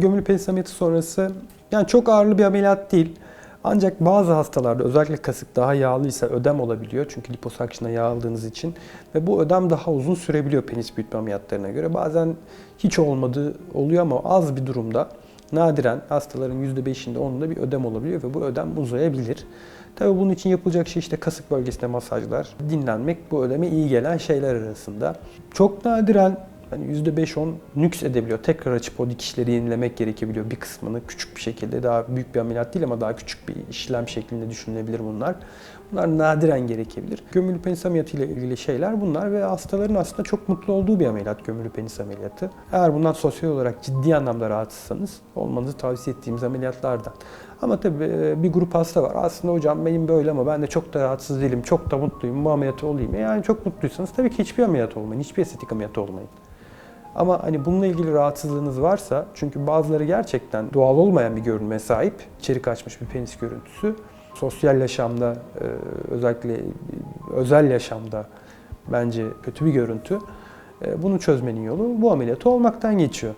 Gömülü penis ameliyatı sonrası yani çok ağırlı bir ameliyat değil. Ancak bazı hastalarda özellikle kasık daha yağlıysa ödem olabiliyor. Çünkü liposakşına yağ aldığınız için. Ve bu ödem daha uzun sürebiliyor penis büyütme ameliyatlarına göre. Bazen hiç olmadığı oluyor ama az bir durumda nadiren hastaların %5'inde 10'unda bir ödem olabiliyor ve bu ödem uzayabilir. Tabii bunun için yapılacak şey işte kasık bölgesinde masajlar, dinlenmek bu ödeme iyi gelen şeyler arasında. Çok nadiren hani %5-10 nüks edebiliyor. Tekrar açıp o dikişleri yenilemek gerekebiliyor bir kısmını küçük bir şekilde. Daha büyük bir ameliyat değil ama daha küçük bir işlem şeklinde düşünülebilir bunlar. Bunlar nadiren gerekebilir. Gömülü penis ameliyatı ile ilgili şeyler bunlar ve hastaların aslında çok mutlu olduğu bir ameliyat gömülü penis ameliyatı. Eğer bundan sosyal olarak ciddi anlamda rahatsızsanız olmanızı tavsiye ettiğimiz ameliyatlardan. Ama tabii e, bir grup hasta var. Aslında hocam benim böyle ama ben de çok da rahatsız değilim, çok da mutluyum, bu ameliyatı olayım. Yani çok mutluysanız tabii ki hiçbir ameliyat olmayın, hiçbir estetik ameliyatı olmayın. Ama hani bununla ilgili rahatsızlığınız varsa, çünkü bazıları gerçekten doğal olmayan bir görünüme sahip, içerik açmış bir penis görüntüsü. Sosyal yaşamda, e, özellikle özel yaşamda bence kötü bir görüntü. E, Bunu çözmenin yolu bu ameliyatı olmaktan geçiyor.